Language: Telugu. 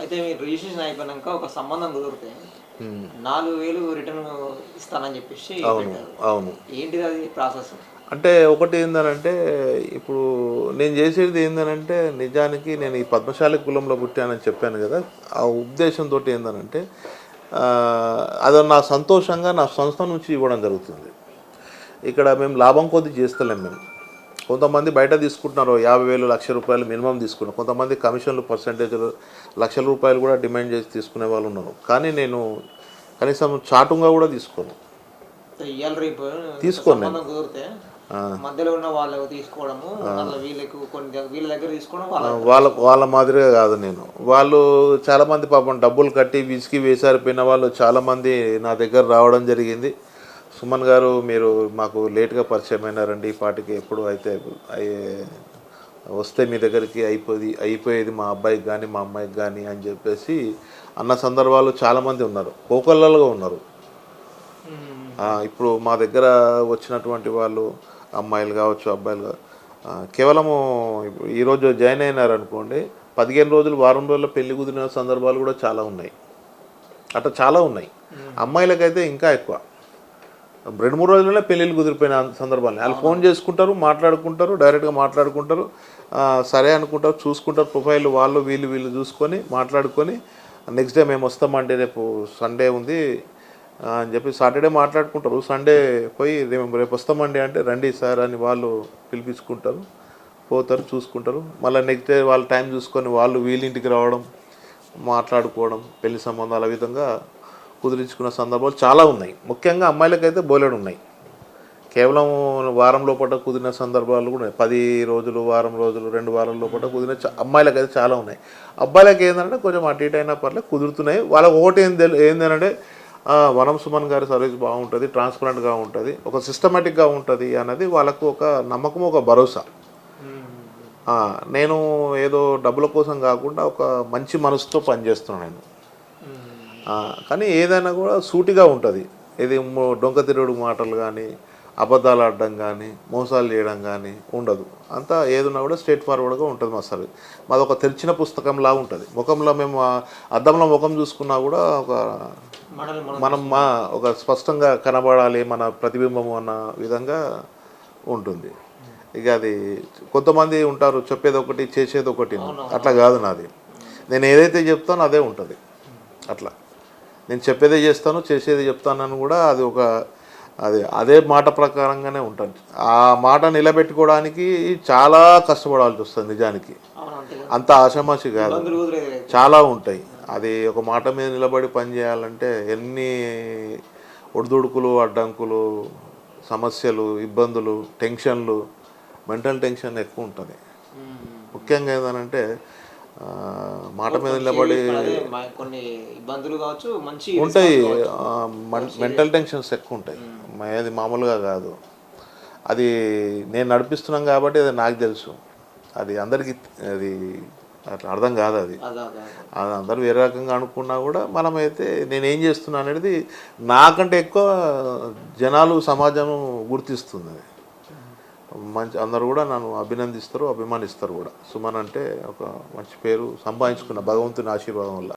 అయితే మీరు రిజిస్ట్రేషన్ అయిపోయినాక ఒక సంబంధం కుదిరితే నాలుగు వేలు రిటర్న్ ఇస్తానని చెప్పేసి అవును. అవును. ఏంటిది అది ప్రాసెస్? అంటే ఒకటి ఏందనంటే ఇప్పుడు నేను చేసేది ఏందనంటే నిజానికి నేను ఈ పద్మశాలి కులంలో పుట్టానని చెప్పాను కదా ఆ ఉద్దేశంతో ఏందనంటే అది నా సంతోషంగా నా సంస్థ నుంచి ఇవ్వడం జరుగుతుంది. ఇక్కడ మేము లాభం కొద్ది చేస్తలేం మేము. కొంతమంది బయట తీసుకుంటున్నారు యాభై వేలు లక్ష రూపాయలు మినిమం తీసుకున్నారు కొంతమంది కమిషన్లు పర్సంటేజ్లు లక్షల రూపాయలు కూడా డిమాండ్ చేసి తీసుకునే వాళ్ళు ఉన్నారు. కానీ నేను కనీసం చాటుగా కూడా తీసుకోను. తీసుకోను మధ్యలో ఉన్న వాళ్ళు తీసుకోవడము మళ్ళీ వీళ్ళకు కొన్ని దగ్గ- వీళ్ళ దగ్గర తీసుకోవడం వాళ్ళ వాళ్ళ వాళ్ళ మాదిరిగా కాదు నేను. వాళ్ళు చాలామంది పాపం డబ్బులు కట్టి విసికి వేసారిపోయిన వాళ్ళు చాలామంది నా దగ్గర రావడం జరిగింది. సుమన్ గారు మీరు మాకు లేట్గా పరిచయం అయినారండి ఈ పాటికి ఎప్పుడు అయితే వస్తే మీ దగ్గరికి అయిపోయి అయిపోయేది మా అబ్బాయికి కానీ మా అమ్మాయికి కానీ అని చెప్పేసి అన్న సందర్భాలు చాలామంది ఉన్నారు కోకొల్లలుగా ఉన్నారు. ఇప్పుడు మా దగ్గర వచ్చినటువంటి వాళ్ళు అమ్మాయిలు కావచ్చు అబ్బాయిలు కేవలము ఈరోజు జాయిన్ అయినారు అనుకోండి పదిహేను రోజులు వారం రోజుల్లో పెళ్ళి కుదిరిన సందర్భాలు కూడా చాలా ఉన్నాయి. అట్లా చాలా ఉన్నాయి. అమ్మాయిలకైతే ఇంకా ఎక్కువ. రెండు మూడు రోజుల్లో పెళ్ళిళ్ళు కుదిరిపోయిన సందర్భాలు వాళ్ళు ఫోన్ చేసుకుంటారు మాట్లాడుకుంటారు డైరెక్ట్గా మాట్లాడుకుంటారు సరే అనుకుంటారు చూసుకుంటారు ప్రొఫైల్ వాళ్ళు వీళ్ళు వీళ్ళు చూసుకొని మాట్లాడుకొని నెక్స్ట్ డే మేము వస్తామంటే రేపు సండే ఉంది అని చెప్పి సాటర్డే మాట్లాడుకుంటారు. సండే పోయి రేపు రేపు వస్తామండి అంటే రండి సార్ అని వాళ్ళు పిలిపించుకుంటారు పోతారు చూసుకుంటారు. మళ్ళీ నెక్స్ట్ డే వాళ్ళ టైం చూసుకొని వాళ్ళు వీళ్ళింటికి రావడం మాట్లాడుకోవడం పెళ్ళి సంబంధాల విధంగా కుదిరించుకున్న సందర్భాలు చాలా ఉన్నాయి. ముఖ్యంగా అమ్మాయిలకైతే బోలెడు ఉన్నాయి. కేవలం వారం లోపల కుదిరిన సందర్భాలు కూడా ఉన్నాయి. పది రోజులు వారం రోజులు రెండు వారాల లోపల కుదిరిన చా- అమ్మాయిలకైతే చాలా ఉన్నాయి. అబ్బాయిలకి ఏంటంటే కొంచెం అటు ఇటు అయినా పర్లేదు కుదురుతున్నాయి. వాళ్ళకి ఒకటి ఏం తెలు ఏంటంటే వనం సుమన్ గారి సర్వీస్ బాగుంటుంది ట్రాన్స్పరెంట్గా ఉంటుంది ఒక సిస్టమేటిక్గా ఉంటుంది అన్నది వాళ్ళకు ఒక నమ్మకం ఒక భరోసా. నేను ఏదో డబ్బుల కోసం కాకుండా ఒక మంచి మనసుతో పనిచేస్తున్నాను నేను. కానీ ఏదైనా కూడా సూటిగా ఉంటుంది. ఇది డొంక తిరుగుడు మాటలు కానీ అబద్ధాలు ఆడడం కానీ మోసాలు చేయడం కానీ ఉండదు. అంతా ఏదున్నా కూడా స్ట్రేట్ ఫార్వర్డ్గా ఉంటుంది మా సర్వీస్ మాది ఒక తెరిచిన పుస్తకంలా ఉంటుంది. ముఖంలో మేము అద్దంలో ముఖం చూసుకున్నా కూడా ఒక మనం మా ఒక స్పష్టంగా కనబడాలి మన ప్రతిబింబం అన్న విధంగా ఉంటుంది. ఇక అది కొంతమంది ఉంటారు చెప్పేది ఒకటి చేసేది ఒకటి అట్లా కాదు నాది. నేను ఏదైతే చెప్తానో అదే ఉంటుంది. అట్లా. నేను చెప్పేదే చేస్తాను చేసేది చెప్తానని కూడా అది ఒక అది అదే మాట ప్రకారంగానే ఉంటుంది ఆ మాట నిలబెట్టుకోవడానికి చాలా కష్టపడాల్సి వస్తుంది నిజానికి. అంతే ఆషామాషి కాదు. చాలా ఉంటాయి. అది ఒక మాట మీద నిలబడి పని చేయాలంటే ఎన్ని ఒడిదుడుకులు అడ్డంకులు సమస్యలు ఇబ్బందులు టెన్షన్లు మెంటల్ టెన్షన్ ఎక్కువ ఉంటుంది. ముఖ్యంగా ఏంటంటే మాట మీద నిలబడి కొన్ని ఇబ్బందులు కావచ్చు మంచి ఉంటాయి మెంటల్ టెన్షన్స్ ఎక్కువ ఉంటాయి. అది మామూలుగా కాదు. అది నేను నడిపిస్తున్నాం కాబట్టి అది నాకు తెలుసు. అది అందరికీ అది అట్లా అర్థం కాదు అది. అదే అదే అదే. అది అందరూ వేరే రకంగా అనుకున్నా కూడా మనమైతే నేను ఏం చేస్తున్నా అనేది నాకంటే ఎక్కువ జనాలు సమాజం గుర్తిస్తుంది. అది మంచి అందరు కూడా నన్ను అభినందిస్తారు అభిమానిస్తారు కూడా. సుమన్ అంటే ఒక మంచి పేరు సంపాదించుకున్న భగవంతుని ఆశీర్వాదం వల్ల.